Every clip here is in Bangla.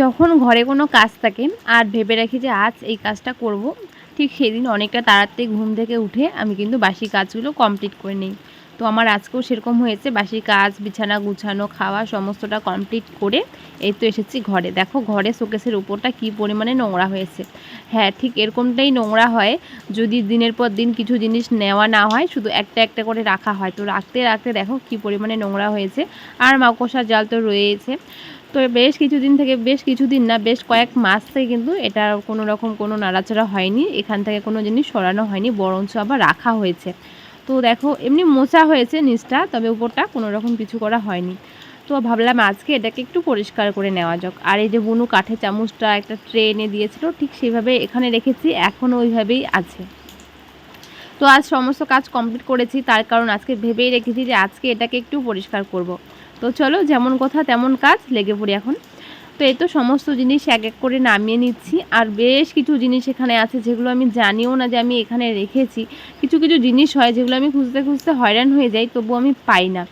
যখন ঘরে কোনো কাজ থাকে, আর ভেবে রাখি যে আজ এই কাজটা করব, ঠিক সেদিন অনেকটা তাড়াতাড়ি ঘুম থেকে উঠে আমি কিন্তু বাসি কাজগুলো কমপ্লিট করে নিই। তো আমার আজকেও সেরকম হয়েছে, বাসি কাজ, বিছানা গুছানো, খাওয়া সমস্তটা কমপ্লিট করে এই তো এসেছি ঘরে। দেখো ঘরে শোকেসের উপরটা কি পরিমাণে নোংরা হয়েছে। হ্যাঁ ঠিক এরকমটাই নোংরা হয়, যদি দিনের পর দিন কিছু জিনিস নেওয়া না হয়, শুধু একটা একটা করে রাখা হয়। তো রাখতে রাখতে দেখো কি পরিমাণে নোংরা হয়েছে। আর মাকড়সার জাল তো রয়েছে। তো বেশ কিছুদিন থেকে, বেশ কিছুদিন না, বেশ কয়েক মাস থেকে কিন্তু এটা কোনো রকম কোনো নাড়াচাড়া হয়নি। এখান থেকে কোনো জিনিস সরানো হয়নি, বরঞ্চ আবার রাখা হয়েছে। তো দেখো, এমনি মোচা হয়েছে নিচটা, তবে উপরটা কোনো রকম কিছু করা হয়নি। তো ভাবলাম আজকে এটাকে একটু পরিষ্কার করে নেওয়া যাক। আর এই যে বুনু কাঠের চামচটা একটা ট্রে এনে দিয়েছিল, ঠিক সেইভাবে এখানে রেখেছি, এখনও ওইভাবেই আছে। তো আজ সমস্ত কাজ কমপ্লিট করেছি, তার কারণ আজকে ভেবেই রেখেছি যে আজকে এটাকে একটু পরিষ্কার করব। তো চলো, যেমন কথা তেমন কাজ, লেগে পড়ি এখন। তো এই তো সমস্ত জিনিস এক এক করে নামিয়ে নিচ্ছি। আর বেশ কিছু জিনিস এখানে আছে যেগুলো আমি জানিও না যে আমি এখানে রেখেছি। কিছু কিছু জিনিস হয় যেগুলো আমি খুঁজতে খুঁজতে হয়রান হয়ে যাই, তবু আমি পাই না।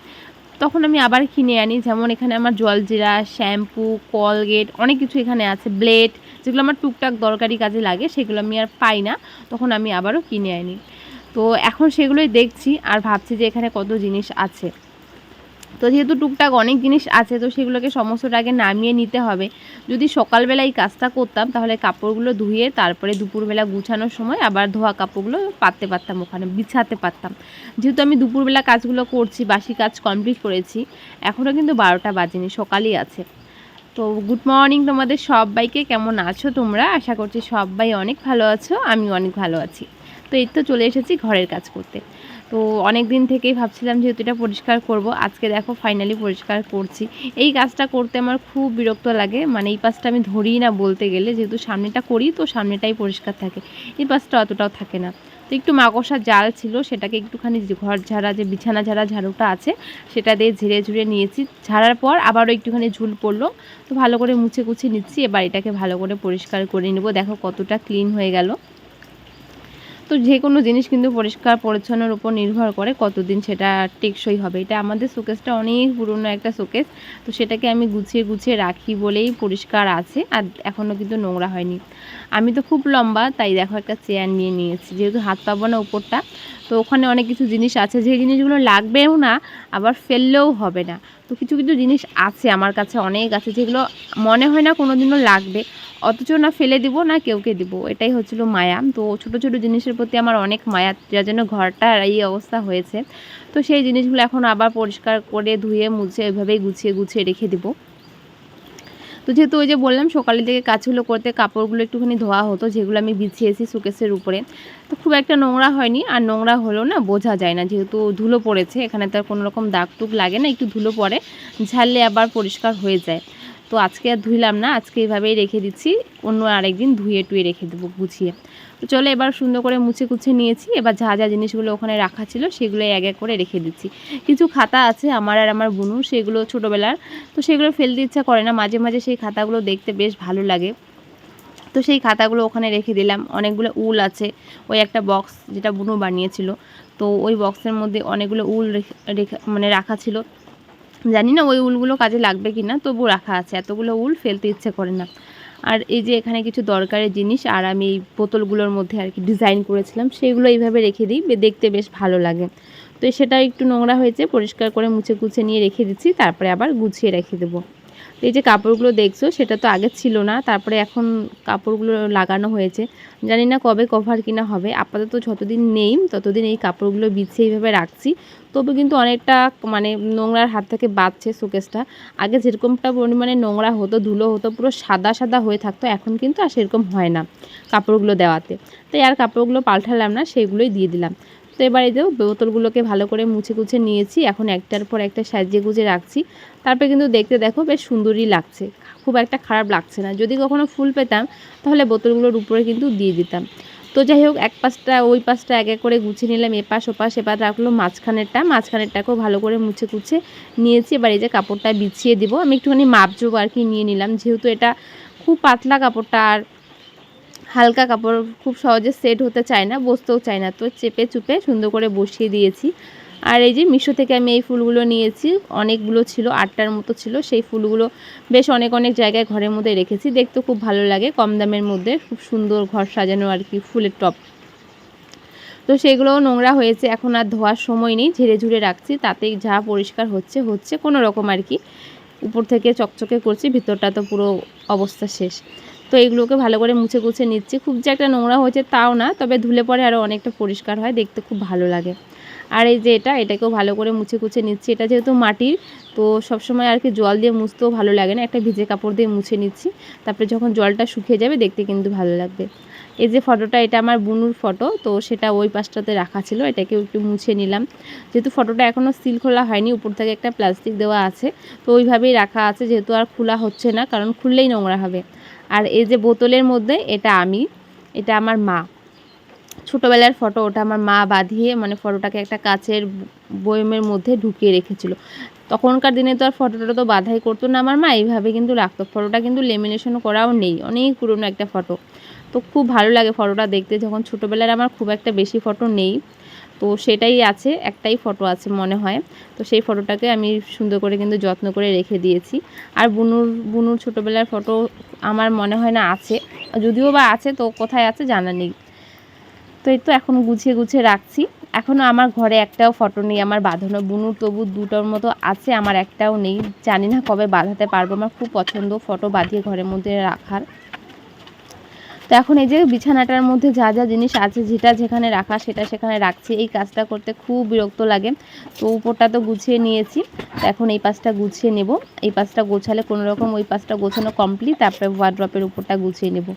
তখন আমি আবার কিনে আনি, যেমন এখানে আমার জলজিরা, শ্যাম্পু, কলগেট, অনেক কিছু এখানে আছে। ব্লেড, যেগুলো আমার টুকটাক দরকারি কাজে লাগে, সেগুলো আমি আর পাই না। তখন আমি আবারও কিনে আনি। তো এখন সেগুলোই দেখছি আর ভাবছি যে এখানে কত জিনিস আছে। তো যেহেতু টুকটাক অনেক জিনিস আছে, তো সেগুলোকে সমস্তটা আগে নামিয়ে নিতে হবে। যদি সকালবেলা এই কাজটা করতাম, তাহলে কাপড়গুলো ধুয়ে তারপরে দুপুরবেলা গুছানোর সময় আবার ধোয়া কাপড়গুলো পাততে পারতাম ওখানে, বিছাতে পারতাম। যেহেতু আমি দুপুরবেলা কাজগুলো করছি, বাসি কাজ কমপ্লিট করেছি এখনও কিন্তু বারোটা বাজেনি, সকালই আছে। তো গুড মর্নিং তোমাদের সবাইকে, কেমন আছো তোমরা? আশা করছি সবাই অনেক ভালো আছো আমি অনেক ভালো আছি। তো এই তো চলে এসেছি ঘরের কাজ করতে। তো অনেক দিন থেকেই ভাবছিলাম যেহেতু এটা পরিষ্কার করব, আজকে দেখো ফাইনালি পরিষ্কার করছি। এই কাজটা করতে আমার খুব বিরক্ত লাগে মানে এই পাশটা আমি ধরি না বলতে গেলে, যেহেতু সামনেটা করি তো সামনেটাই পরিষ্কার থাকে, এই পাশটা অতটাও থাকে না। তো একটু মাকড়সার জাল ছিল, সেটাকে একটুখানি ঘর ঝাড়া, যে বিছানা ঝাড়া ঝাড়ুটা আছে, সেটা দিয়ে ঝেড়ে ঝুড়ে নিয়েছি। ঝাড়ার পর আবারও একটুখানি ঝুল পড়ল, তো ভালো করে মুছে কুছে নিচ্ছি, এবার এটাকে ভালো করে পরিষ্কার করে নেব। দেখো কতটা ক্লিন হয়ে গেল। তো যে কোনো জিনিস কিন্তু পরিষ্কার, পরিচ্ছন্নর উপর নির্ভর করে কতদিন সেটা টেকসই হবে। এটা আমাদের শোকেসটা অনেক পুরনো একটা শোকেস, তো সেটাকে আমি গুছিয়ে গুছিয়ে রাখি বলেই পরিষ্কার আছে, আর এখনও কিন্তু নোংরা হয়নি। আমি তো খুব লম্বা, তাই দেখো একটা চেয়ার নিয়ে নিয়েছি, যেহেতু হাত পাবো না উপরটা তো ওখানে অনেক কিছু জিনিস আছে, যে জিনিসগুলো লাগবেও না, আবার ফেললেও হবে না। তো কিছু কিছু জিনিস আছে আমার কাছে অনেক আছে, যেগুলো মনে হয় না কোনো দিনও লাগবে। অথচ না ফেলে দিব না কেউকে দিব, এটাই হচ্ছিল মায়া। তো ছোট ছোট জিনিসের প্রতি আমার অনেক মায়া যার জন্য ঘরটার এই অবস্থা হয়েছে। তো সেই জিনিসগুলো এখন আবার পরিষ্কার করে ধুয়ে, মুছে ওইভাবেই গুছিয়ে গুছিয়ে রেখে দিব। তো যেহেতু ওই যে বললাম সকালের দিকে কাজগুলো করতে কাপড়গুলো একটুখানি ধোয়া হতো, যেগুলো আমি বিছিয়েছি সুকেসের উপরে। তো খুব একটা নোংরা হয়নি, আর নোংরা হলো না, বোঝা যায় না। যেহেতু ধুলো পড়েছে, এখানে তার কোনো রকম দাগ টুক লাগে না, একটু ধুলো পড়ে ঝাললে আবার পরিষ্কার হয়ে যায়। তো আজকে আর ধুইলাম না, আজকে এইভাবেই রেখে দিচ্ছি, অন্য আরেকদিন ধুয়ে টুয়ে রেখে দেবো গুছিয়ে। তো চলো এবার সুন্দর করে মুছে কুছে নিয়েছি, এবার যা যা জিনিসগুলো ওখানে রাখা ছিল সেগুলো এক এক করে রেখে দিচ্ছি। কিছু খাতা আছে আমার আর আমার বুনু সেগুলো ছোটোবেলার, তো সেগুলো ফেলতে ইচ্ছা করে না, মাঝে মাঝে সেই খাতাগুলো দেখতে বেশ ভালো লাগে। তো সেই খাতাগুলো ওখানে রেখে দিলাম, অনেকগুলো উল আছে, ওই একটা বক্স যেটা বুনু বানিয়েছিল, তো ওই বক্সের মধ্যে অনেকগুলো উল রেখে মানে রাখা ছিল। জানি না ওই উলগুলো কাজে লাগবে কি না তবু রাখা আছে। এতগুলো উল ফেলতে ইচ্ছে করে না। আর এই যে এখানে কিছু দরকারের জিনিস, আর আমি এই বোতলগুলোর মধ্যে আর কি ডিজাইন করেছিলাম, সেগুলো এইভাবে রেখে দিই দেখতে বেশ ভালো লাগে। তো সেটা একটু নোংরা হয়েছে, পরিষ্কার করে মুছে গুছে নিয়ে রেখে দিচ্ছি, তারপরে আবার গুছিয়ে রেখে দেবো। এই যে কাপড়গুলো দেখছ, সেটা তো আগে ছিল না, তারপরে এখন কাপড়গুলো লাগানো হয়েছে। জানি না কবে কভার কিনা হবে, আপাতত যতদিন নেই, ততদিন এই কাপড়গুলো বিছিয়ে এইভাবে রাখছি। তবে কিন্তু অনেকটা মানে নোংরার হাত থেকে বাঁচছে শোকেসটা। আগে যেরকমটা পরিমাণে নোংরা হতো, ধুলো হতো, পুরো সাদা সাদা হয়ে থাকতো, এখন কিন্তু আর সেরকম হয় না কাপড়গুলো দেওয়াতে। তাই আর কাপড়গুলো পাল্টালাম না, সেগুলোই দিয়ে দিলাম। তো এবার যে বোতলগুলোকে ভালো করে মুছে কুছে নিয়েছি, এখন একটার পর একটা সাজিয়ে গুজে রাখছি। তারপরে কিন্তু দেখতে দেখো বেশ সুন্দরই লাগছে, খুব একটা খারাপ লাগছে না। যদি কখনো ফুল পেতাম, তাহলে বোতলগুলোর উপরে কিন্তু দিয়ে দিতাম। তো যাই হোক, এক পাশটা, ওই পাশটা এক এক করে গুছিয়ে নিলাম, এপাশ ওপাশ এবার রাখল মাঝখানেরটা। মাঝখানেরটাকেও ভালো করে মুছে কুছে নিয়েছি। এবার এই যে কাপড়টা বিছিয়ে দিব, আমি একটুখানি মাপজোব আর কি নিয়ে নিলাম। যেহেতু এটা খুব পাতলা কাপড়টা আর হালকা কাপড় খুব সহজে সেট হতে চায় না, বসতেও চায় না। তো চেপে চুপে সুন্দর করে বসিয়ে দিয়েছি। আর এই যে মিশো থেকে আমি এই ফুলগুলো নিয়েছি, অনেকগুলো ছিল, আটটার মতো ছিল। সেই ফুলগুলো বেশ অনেক অনেক জায়গায় ঘরের মধ্যে রেখেছি। দেখতে খুব ভালো লাগে কম দামের মধ্যে, খুব সুন্দর ঘর সাজানো আর কি, ফুলের টপ তো সেগুলোও নোংরা হয়েছে, এখন আর ধোয়ার সময় নেই, ঝেড়ে ঝুড়ে রাখছি। তাতেই যা পরিষ্কার হচ্ছে হচ্ছে কোনো রকম আর কি। উপর থেকে চকচকে করছি, ভিতরটা তো পুরো অবস্থা শেষ। তো এগুলোকে ভালো করে মুছে গুছে নিচ্ছি। খুব যে একটা নোংরা হয়েছে তাও না, তবে ধুলে পরে আরও অনেকটা পরিষ্কার হয়, দেখতে খুব ভালো লাগে। আর এই যে এটা, এটাকেও ভালো করে মুছে কুছে নিচ্ছি। এটা যেহেতু মাটির, তো সবসময় আর কি জল দিয়ে মুছতেও ভালো লাগে না। একটা ভিজে কাপড় দিয়ে মুছে নিচ্ছি। তারপরে যখন জলটা শুকিয়ে যাবে, দেখতে কিন্তু ভালো লাগবে। এই যে ফটোটা, এটা আমার বুনুর ফটো, তো সেটা ওই পাশটাতে রাখা ছিল। এটাকেও একটু মুছে নিলাম। যেহেতু ফটোটা এখনও সিল খোলা হয়নি, উপর থেকে একটা প্লাস্টিক দেওয়া আছে। তো ওইভাবেই রাখা আছে, যেহেতু আর খোলা হচ্ছে না, কারণ খুললেই নোংরা হবে। আর এই যে বোতলের মধ্যে এটা আমি, এটা আমার মা। ছোটোবেলার ফটো, ওটা আমার মা বাঁধিয়ে মানে ফটোটাকে একটা কাচের বয়মের মধ্যে ঢুকিয়ে রেখেছিল। তখনকার দিনে তো আর ফটোটা তো বাধাই করতো না আমার মা, এইভাবে কিন্তু রাখতো। ফটোটা কিন্তু লেমিনেশন করাও নেই, অনেক পুরনো একটা ফটো। তো খুব ভালো লাগে ফটোটা দেখতে। যখন ছোটোবেলার আমার খুব একটা বেশি ফটো নেই, তো সেটাই আছে, একটাই ফটো আছে মনে হয়। তো সেই ফটোটাকে আমি সুন্দর করে কিন্তু যত্ন করে রেখে দিয়েছি। আর বুনুর বুনুর ছোটোবেলার ফটো আমার মনে হয় না আছে। যদিও বা আছে, তো কোথায় আছে জানা নেই। তো এই তো এখন গুছিয়ে গুছিয়ে রাখছি। এখনও আমার ঘরে একটাও ফটো নেই, আমার বাঁধানো বুনুর, তবু দুটোর মতো আছে, আমার একটাও নেই। জানি না কবে বাঁধাতে পারব, আমার খুব পছন্দ ফটো বাঁধিয়ে ঘরের মধ্যে রাখার। তো এখন এই যে বিছানাটার মধ্যে যা যা জিনিস আছে, যেটা যেখানে রাখা সেটা সেখানে রাখছি। এই কাজটা করতে খুব বিরক্ত লাগে। তো উপরটা তো গুছিয়ে নিয়েছি। এখন এই পাশটা গুছিয়ে নেব। এই পাশটা গোছালে কোনোরকম ওই পাশটা গোছানো কমপ্লিট তারপরে ওয়ার্ড্রপের উপরটা গুছিয়ে নেব।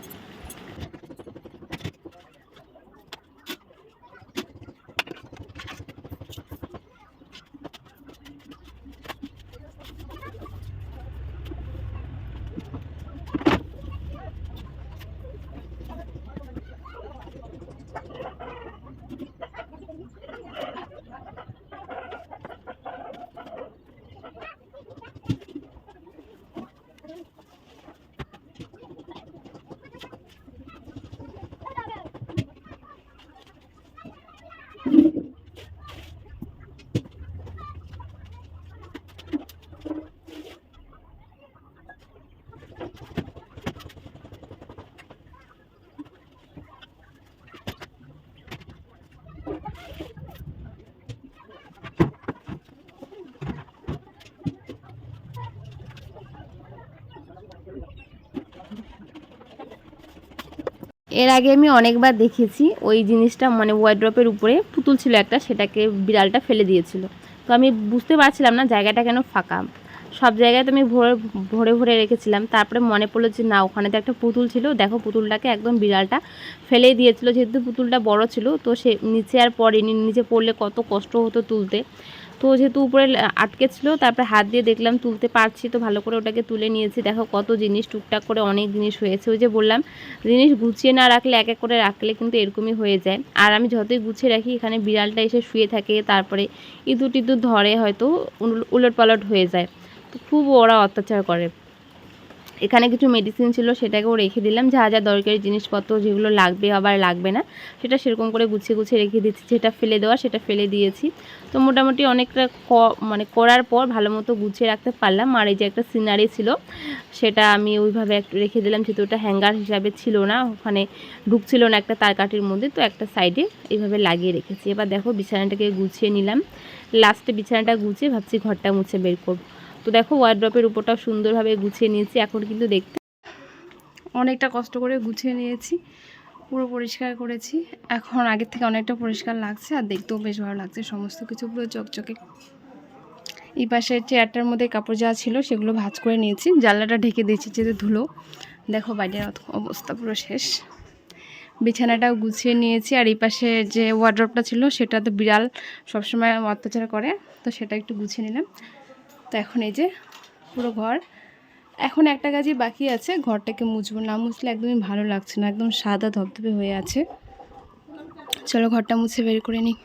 এর আগে আমি অনেকবার দেখেছি, ওই জিনিসটা মানে ওয়ার্ড্রপের উপরে পুতুল ছিল একটা, সেটাকে বিড়ালটা ফেলে দিয়েছিল। তো আমি বুঝতে পারছিলাম না জায়গাটা কেন ফাঁকা। সব জায়গায় তো আমি ভরে ভরে ভরে রেখেছিলাম। তারপরে মনে পড়ল যে না, ওখানে তো একটা পুতুল ছিল। দেখো পুতুলটাকে একদম বিড়ালটা ফেলেই দিয়েছিল। যেহেতু পুতুলটা বড় ছিল, তো সে নিচে আর পড়েনি। নিচে পড়লে কত কষ্ট হতো তুলতে। তো যেহেতু উপরে আটকে ছিল, তারপরে হাত দিয়ে দেখলাম তুলতে পারছি, তো ভালো করে ওটাকে তুলে নিয়েছি। দেখো কত জিনিস টুকটাক করে অনেক জিনিস হয়েছে। ওই যে বললাম, জিনিস গুছিয়ে না রাখলে, এক এক করে রাখলে কিন্তু এরকমই হয়ে যায়। আর আমি যতই গুছিয়ে রাখি, এখানে বিড়ালটা এসে শুয়ে থাকে, তারপরে ইঁদুর টিঁদুর ধরে হয়তো উলট পালট হয়ে যায়। তো খুব ওরা অত্যাচার করে। এখানে কিছু মেডিসিন ছিল, সেটাকেও রেখে দিলাম। যা যা দরকারি জিনিসপত্র যেগুলো লাগবে আবার লাগবে না, সেটা সেরকম করে গুছিয়ে গুছিয়ে রেখে দিচ্ছি। যেটা ফেলে দেওয়া, সেটা ফেলে দিয়েছি। তো মোটামুটি অনেকটা ক মানে করার পর ভালো মতো গুছিয়ে রাখতে পারলাম। আর এই যে একটা সিনারি ছিল, সেটা আমি ওইভাবে একটু রেখে দিলাম। যেহেতু ওটা হ্যাঙ্গার হিসাবে ছিল না, ওখানে ঢুকছিল না একটা তারকাঠির মধ্যে, তো একটা সাইডে এইভাবে লাগিয়ে রেখেছি। এবার দেখো বিছানাটাকে গুছিয়ে নিলাম। লাস্টে বিছানাটা গুছিয়ে ভাবছি ঘরটা মুছে বের করব। তো দেখো ওয়ার্ড্রপের উপরটা সুন্দরভাবে গুছিয়ে নিয়েছি, এখন কিন্তু দেখতে অনেকটা কষ্ট করে গুছিয়ে নিয়েছি, পুরো পরিষ্কার করেছি। এখন আগের থেকে অনেকটা পরিষ্কার লাগছে আর দেখতেও বেশ ভালো লাগছে, সমস্ত কিছু পুরো চকচকে। এই পাশে চেয়ারটার মধ্যে কাপড় যা ছিল সেগুলো ভাজ করে নিয়েছি, জানলাটা ঢেকে দিয়েছি যেহেতু ধুলো। দেখো বাইরের অবস্থা পুরো শেষ। বিছানাটাও গুছিয়ে নিয়েছি আর এই পাশে যে ওয়ার্ড্রপটা ছিল সেটা তো বিড়াল সবসময় অত্যাচার করে, তো সেটা একটু গুছিয়ে নিলাম। তো এখন এই যে পুরো ঘর। এখন একটা কাজই বাকি আছে, ঘরটাকে মুছবো। না মুছলে একদমই ভালো লাগছে না, একদম সাদা ধপধপে হয়ে আছে। চলো ঘরটা মুছে বের করে নিই।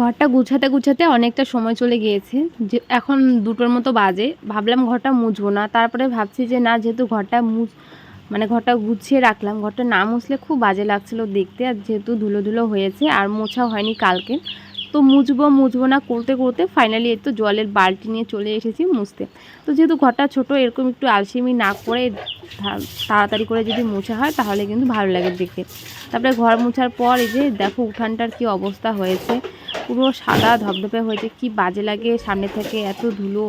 ঘরটা গুছাতে গুছাতে অনেকটা সময় চলে গিয়েছে, যে এখন দুটোর মতো বাজে। ভাবলাম ঘরটা মুছবো না, তারপরে ভাবছি যে না, যেহেতু ঘরটা মুছ মানে ঘরটা গুছিয়ে রাখলাম, ঘরটা না মুছলে খুব বাজে লাগছিল দেখতে। আর যেহেতু ধুলো ধুলো হয়েছে, আর মোছা হয়নি কালকে। তো মুছবো মুছবো না করতে করতে ফাইনালি তো জলের বালতি নিয়ে চলে এসেছি মুছতে। তো যেহেতু ঘরটা ছোট, এরকম একটু আলসেমি না করে তাড়াতাড়ি করে যদি মোছা হয় তাহলে কিন্তু ভালো লাগে দেখতে। তারপরে ঘর মোছার পর এই যে দেখো উঠানটার কি অবস্থা হয়েছে। পুরো সাদা ধপধপে হয়েছে, কি বাজে লাগে সামনে থেকে এত ধুলো।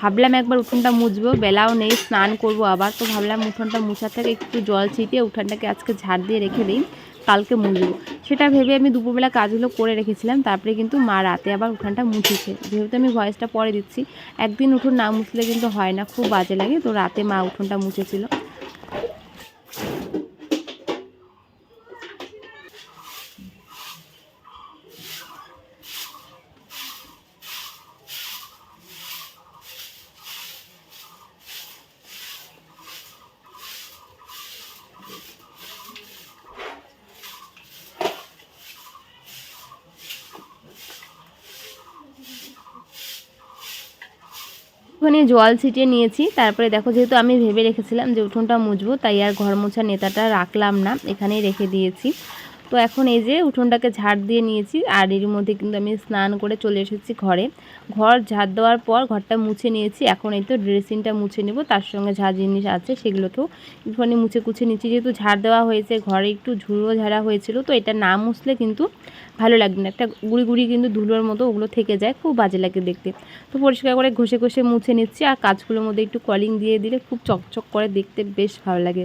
ভাবলাম একবার উঠোনটা মুছবো, বেলাও নেই, স্নান করব আবার। তো ভাবলাম উঠোনটা মুছার থেকে একটু জল ছিটিয়ে উঠানটাকে আজকে ঝাড় দিয়ে রেখে দিই। কালকে মুছবো সেটা ভেবে আমি দুপুরবেলা কাজগুলো করে রেখেছিলাম, তারপরে কিন্তু মা রাতে আবার উঠানটা মুছেছে। যেহেতু আমি ভয়েসটা পরে দিচ্ছি, একদিন উঠোন না মুছলে কিন্তু হয় না, খুব বাজে লাগে। তো রাতে মা উঠোনটা মুছেছিল। ওখানে জল ছিটিয়ে নিয়েছি। তারপরে দেখো, যেহেতু আমি ভেবে রেখেছিলাম যে উঠোনটা মুছবো, তাই আর ঘর মোছা নেতাটা রাখলাম না। এখানেই রেখে দিয়েছি। তো এখন এই যে উঠোনটাকে ঝাড় দিয়ে নিয়েছি, আর এর মধ্যে কিন্তু আমি স্নান করে চলে এসেছি ঘরে। ঘর ঝাড় দেওয়ার পর ঘরটা মুছে নিয়েছি, এখন এই তো ড্রেসিংটা মুছে নেব, তার সঙ্গে যা জিনিস আছে সেগুলোকেও একটুখানি মুছে কুছে নিচ্ছি। যেহেতু ঝাড় দেওয়া হয়েছে, ঘরে একটু ঝুড়ো ঝাড়া হয়েছিল, তো এটা না মুছলে কিন্তু ভালো লাগবে না। একটা গুড়ি গুড়ি কিন্তু ধুলোর মতো ওগুলো থেকে যায়, খুব বাজে লাগে দেখতে। তো পরিষ্কার করে ঘষে ঘষে মুছে নিচ্ছি, আর কাজগুলোর মধ্যে একটু কলিং দিয়ে দিলে খুব চকচক করে দেখতে বেশ ভালো লাগে।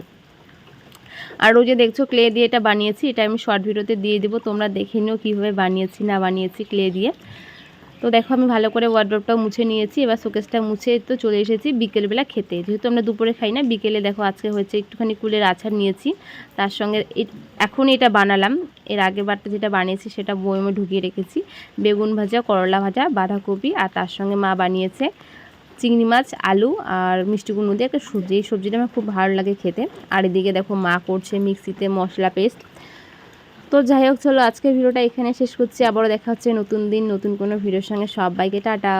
আর ও যে দেখছ ক্লে দিয়ে এটা বানিয়েছি, এটা আমি শর্ট ভিডিওতে দিয়ে দেবো। তোমরা দেখে নিও কীভাবে বানিয়েছি, না বানিয়েছি ক্লে দিয়ে। তো দেখো আমি ভালো করে ওয়ার্ড্রপটাও মুছে নিয়েছি, এবার শোকেসটা মুছে তো চলে এসেছি বিকেলবেলা খেতে। যেহেতু আমরা দুপুরে খাই না, বিকেলে দেখো আজকে হয়েছে একটুখানি কুলের আচার নিয়েছি। তার সঙ্গে এখন এটা বানালাম। এর আগের বারটা যেটা বানিয়েছি সেটা বয়মে ঢুকিয়ে রেখেছি। বেগুন ভাজা, করলা ভাজা, বাঁধাকপি, আর তার সঙ্গে মা বানিয়েছে চিংড়ি মাছ, আলু আর মিষ্টি কুমড়ো দিয়ে একটা সবজি। এই সবজিটা আমার খুব ভালো লাগে খেতে। আর এদিকে দেখো মা করছে মিক্সিতে মশলা পেস্ট। তো যাই হোক, চলো আজকের ভিডিওটা এখানে শেষ করছি। আবারও দেখা হচ্ছে নতুন দিন, নতুন কোনো ভিডিওর সঙ্গে। সবাইকে টাটা।